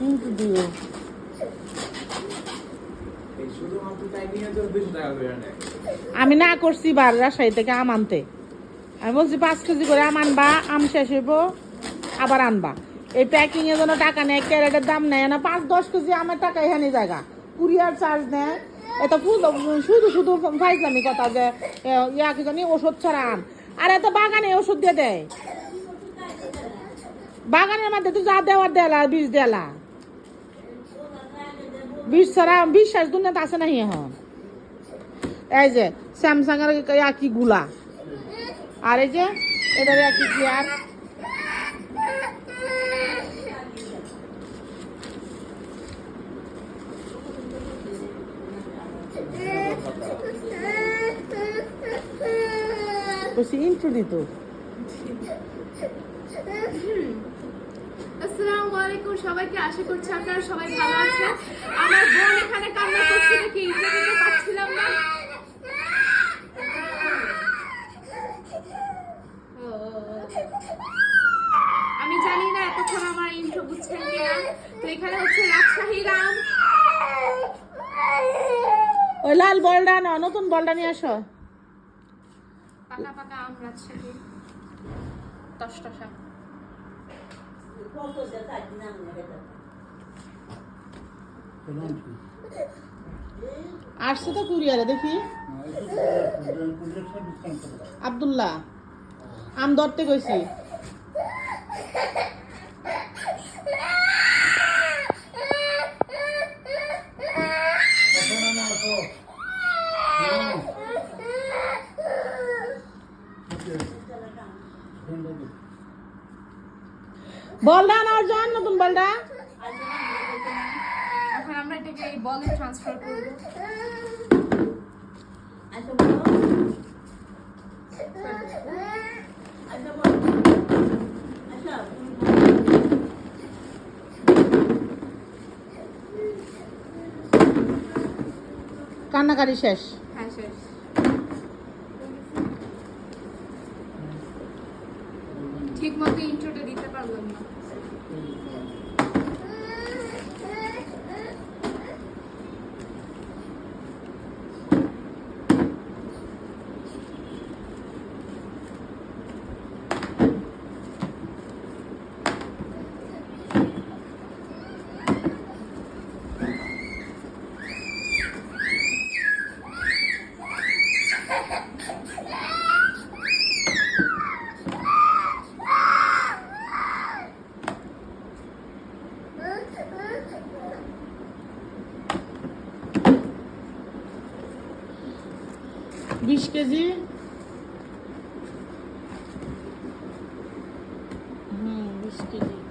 কিন্তু দিও আমি না করছি বার রাজশাহী থেকে আম আনতে। আমি বলছি পাঁচ কেজি করে আম আনবা আম শেষ হইব আবার আনবা। এই প্যাকিং এর জন্য টাকা নেয় ক্যারেটের দাম নেয় না পাঁচ দশ কেজি আমার টাকা এখানে জায়গা। কুরিয়ার চার্জ নেয়। ফুল- শুধু শুধু ফাইজলামি কথা যে এ, ইয়া কি জানি ওষুধ ছাড়া আম। আর এত বাগানে ওষুধ দিয়ে দেয়। বাগানের মধ্যে তো যা দেওয়ার দেলা বীজ দেলা বীজ ছাড়া বিশ্বাস দুনিয়াতে আছে নাহি এখন এই যে স্যামসাং এর একই গুলা আর এই যে এটার একই চেয়ার বলছি ইন্ট্রো দিত আসসালামু আলাইকুম সবাইকে আশা করছি আপনারা সবাই ভালো আছেন। আমার বোন এখানে কান্না করছে দেখি ইন্টারভিউ পাচ্ছিলাম না। আমি জানি না এতক্ষণ আমার ইন্ট্রো বুঝছেন কিনা। তো এখানে হচ্ছে রাজশাহী রাম। ওই লাল বলটা না নতুন বলটা নিয়ে আসো। পাকা পাকা আম রাজশাহী। টসটসা আসছে তো কুরিয়ারে দেখি। আব্দুল্লাহ আম ধরতে কইছি। না অর্জন নতুন বলটা এখন আমরা এটাকে এই বলে ট্রান্সফার করব। কান্নাকারি শেষ। হ্যাঁ শেষ। ঠিক মতো ইন্ট্রোটা দিতে পারলাম না। বিশ কেজি। হুম বিশ কেজি।